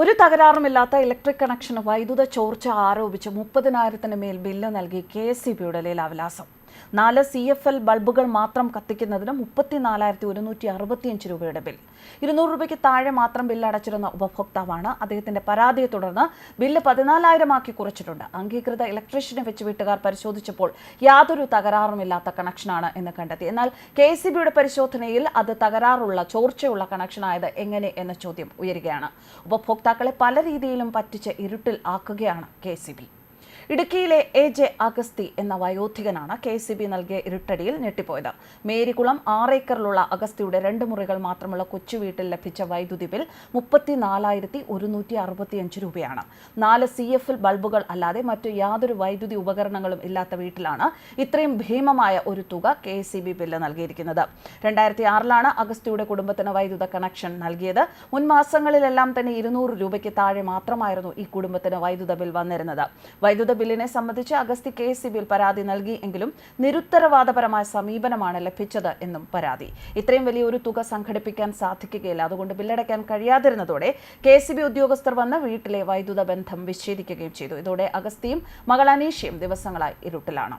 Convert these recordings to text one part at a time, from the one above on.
ഒരു തകരാറുമില്ലാത്ത ഇലക്ട്രിക് കണക്ഷന് വൈദ്യുത ചോർച്ച ആരോപിച്ച് മുപ്പതിനായിരത്തിന് മേൽ ബില്ല് നൽകി കെ എസ് സി ബിയുടെ ലീലാവിലാസം. നാല് സി എഫ് എൽ ബൾബുകൾ മാത്രം കത്തിക്കുന്നതിന് മുപ്പത്തിനാലായിരത്തി ഒരുന്നൂറ്റി അറുപത്തിയഞ്ച് രൂപയുടെ ബിൽ. ഇരുന്നൂറ് രൂപയ്ക്ക് താഴെ മാത്രം ബില്ല് അടച്ചിരുന്ന ഉപഭോക്താവാണ് അദ്ദേഹത്തിന്റെ പരാതിയെ തുടർന്ന് ബില്ല് പതിനാലായിരമാക്കി കുറച്ചിട്ടുണ്ട്. അംഗീകൃത ഇലക്ട്രീഷ്യനെ വെച്ച് വീട്ടുകാർ പരിശോധിച്ചപ്പോൾ യാതൊരു തകരാറുമില്ലാത്ത കണക്ഷനാണ് എന്ന് കണ്ടെത്തി. എന്നാൽ കെ സി ബിയുടെ പരിശോധനയിൽ അത് തകരാറുള്ള ചോർച്ചയുള്ള കണക്ഷനായത് എങ്ങനെ എന്ന ചോദ്യം ഉയരുകയാണ്. ഉപഭോക്താക്കളെ പല രീതിയിലും പറ്റിച്ച് ഇരുട്ടിൽ ആക്കുകയാണ് കെ സി ബി. ഇടുക്കിയിലെ എ ജെ അഗസ്തി എന്ന വയോധികനാണ് കെ സി ബി നൽകിയ ഇരുട്ടടിയിൽ ഞെട്ടിപ്പോയത്. മേരികുളം ആറേക്കറിലുള്ള അഗസ്തിയുടെ രണ്ട് മുറികൾ മാത്രമുള്ള കൊച്ചുവീട്ടിൽ ലഭിച്ച വൈദ്യുതി ബിൽ മുപ്പത്തിനാലായിരത്തി ഒരുന്നൂറ്റി അറുപത്തിയഞ്ച് രൂപയാണ്. നാല് സി എഫ് എൽ ബൾബുകൾ അല്ലാതെ മറ്റു യാതൊരു വൈദ്യുതി ഉപകരണങ്ങളും ഇല്ലാത്ത വീട്ടിലാണ് ഇത്രയും ഭീമമായ ഒരു തുക കെ സി ബി ബില്ല് നൽകിയിരിക്കുന്നത്. രണ്ടായിരത്തി ആറിലാണ് അഗസ്തിയുടെ കുടുംബത്തിന് വൈദ്യുത കണക്ഷൻ നൽകിയത്. മുൻ മാസങ്ങളിലെല്ലാം തന്നെ ഇരുന്നൂറ് രൂപയ്ക്ക് താഴെ മാത്രമായിരുന്നു ഈ കുടുംബത്തിന് വൈദ്യുത ബിൽ വന്നിരുന്നത്. വൈദ്യുത ബില്ലിനെ സംബന്ധിച്ച് അഗസ്തി കെ എസ് ബിൽ പരാതി നൽകി എങ്കിലും നിരുത്തരവാദപരമായ സമീപനമാണ് ലഭിച്ചത് എന്നും പരാതി. ഇത്രയും വലിയൊരു തുക സംഘടിപ്പിക്കാൻ സാധിക്കുകയില്ല. അതുകൊണ്ട് ബില്ലടയ്ക്കാൻ കഴിയാതിരുന്നതോടെ കെ ബി ഉദ്യോഗസ്ഥർ വന്ന് വീട്ടിലെ വൈദ്യുത ബന്ധം വിച്ഛേദിക്കുകയും ചെയ്തു. ഇതോടെ അഗസ്തിയും മകൾ അനീഷയും ദിവസങ്ങളായി ഇരുട്ടിലാണ്.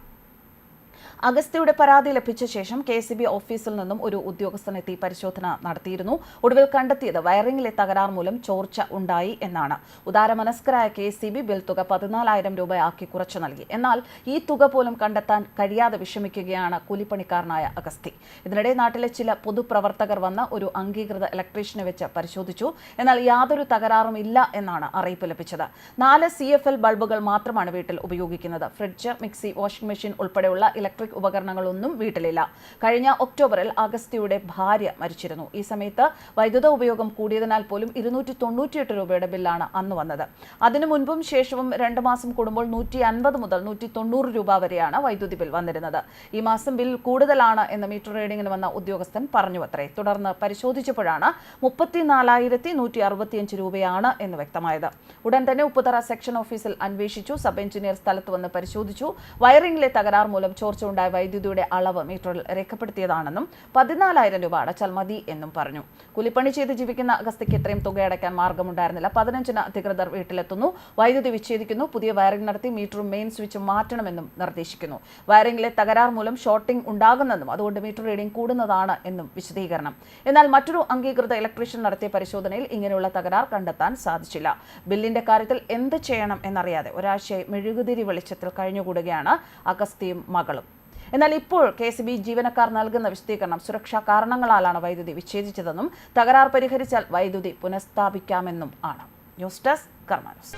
അഗസ്ത്യയുടെ പരാതി ലഭിച്ച ശേഷം കെ എസ് ഓഫീസിൽ നിന്നും ഒരു ഉദ്യോഗസ്ഥനെത്തി പരിശോധന നടത്തിയിരുന്നു. ഒടുവിൽ കണ്ടെത്തിയത് വയറിംഗിലെ തകരാർ മൂലം ചോർച്ച ഉണ്ടായി എന്നാണ്. ഉദാരമനസ്കരായ കെ സി ബി ബിൽ തുക പതിനാലായിരം രൂപയാക്കി കുറച്ചു നൽകി. എന്നാൽ ഈ തുക പോലും കണ്ടെത്താൻ കഴിയാതെ വിഷമിക്കുകയാണ് കൂലിപ്പണിക്കാരനായ അഗസ്തി. ഇതിനിടെ നാട്ടിലെ ചില പൊതുപ്രവർത്തകർ വന്ന് ഒരു അംഗീകൃത ഇലക്ട്രീഷ്യനെ വെച്ച് പരിശോധിച്ചു. എന്നാൽ യാതൊരു തകരാറും ഇല്ല എന്നാണ് അറിയിപ്പ് ലഭിച്ചത്. നാല് സി ബൾബുകൾ മാത്രമാണ് വീട്ടിൽ ഉപയോഗിക്കുന്നത്. ഫ്രിഡ്ജ് മിക്സി വാഷിംഗ് മെഷീൻ ഉൾപ്പെടെയുള്ള ഉപകരണങ്ങളൊന്നും വീട്ടിലില്ല. കഴിഞ്ഞ ഒക്ടോബറിൽ അഗസ്തിയുടെ ഭാര്യ മരിച്ചിരുന്നു. ഈ സമയത്ത് വൈദ്യുത ഉപയോഗം കൂടിയതിനാൽ പോലും ഇരുന്നൂറ്റി തൊണ്ണൂറ്റിയെട്ട് രൂപയുടെ ബില്ലാണ് അന്ന് വന്നത്. അതിനു മുൻപും ശേഷവും രണ്ട് മാസം കൂടുമ്പോൾ നൂറ്റി അൻപത് മുതൽ നൂറ്റി തൊണ്ണൂറ് രൂപ വരെയാണ് വൈദ്യുതി ബിൽ വന്നിരുന്നത്. ഈ മാസം ബിൽ കൂടുതലാണ് എന്ന് മീറ്റർ റീഡിംഗിന് വന്ന ഉദ്യോഗസ്ഥൻ പറഞ്ഞു അത്രേ തുടർന്ന് പരിശോധിച്ചപ്പോഴാണ് മുപ്പത്തിനാലായിരത്തി നൂറ്റി അറുപത്തിയഞ്ച് രൂപയാണ് എന്ന് വ്യക്തമായത്. ഉടൻ തന്നെ ഉപ്പുതറ സെക്ഷൻ ഓഫീസിൽ അന്വേഷിച്ചു സബ് എഞ്ചിനീയർ സ്ഥലത്ത് വന്ന് പരിശോധിച്ചു. വയറിംഗിലെ തകരാർ മൂലം ചോർച്ച ഉണ്ടായ വൈദ്യുതിയുടെ അളവ് മീറ്ററിൽ രേഖപ്പെടുത്തിയതാണെന്നും പതിനാലായിരം രൂപ അടച്ചാൽ മതി എന്നും പറഞ്ഞു. കൂലിപ്പണി ചെയ്ത് ജീവിക്കുന്ന അഗസ്തിക്ക് ഇത്രയും തുക അടയ്ക്കാൻ മാർഗമുണ്ടായിരുന്നില്ല. പതിനഞ്ചിന് അധികൃതർ വീട്ടിലെത്തുന്നു. വൈദ്യുതി വിച്ഛേദിക്കുന്നു. പുതിയ വയറിംഗ് നടത്തി മീറ്ററും മെയിൻ സ്വിച്ചും മാറ്റണമെന്നും നിർദ്ദേശിക്കുന്നു. വയറിംഗിലെ തകരാർ മൂലം ഷോർട്ടിംഗ് ഉണ്ടാകുന്നെന്നും അതുകൊണ്ട് മീറ്റർ റീഡിംഗ് കൂടുന്നതാണ് എന്നും വിശദീകരണം. എന്നാൽ മറ്റൊരു അംഗീകൃത ഇലക്ട്രീഷ്യൻ നടത്തിയ പരിശോധനയിൽ ഇങ്ങനെയുള്ള തകരാർ കണ്ടെത്താൻ സാധിച്ചില്ല. ബില്ലിന്റെ കാര്യത്തിൽ എന്ത് ചെയ്യണം എന്നറിയാതെ ഒരാഴ്ചയായി മെഴുകുതിരി വെളിച്ചത്തിൽ കഴിഞ്ഞുകൂടുകയാണ് അഗസ്തിയും മകളും. എന്നാൽ ഇപ്പോൾ കെ എസ് ബി ജീവനക്കാർ നൽകുന്ന വിശദീകരണം സുരക്ഷാ കാരണങ്ങളാലാണ് വൈദ്യുതി വിച്ഛേദിച്ചതെന്നും തകരാർ പരിഹരിച്ചാൽ വൈദ്യുതി പുനഃസ്ഥാപിക്കാമെന്നും ആണ്. News desk കർമാനോസ്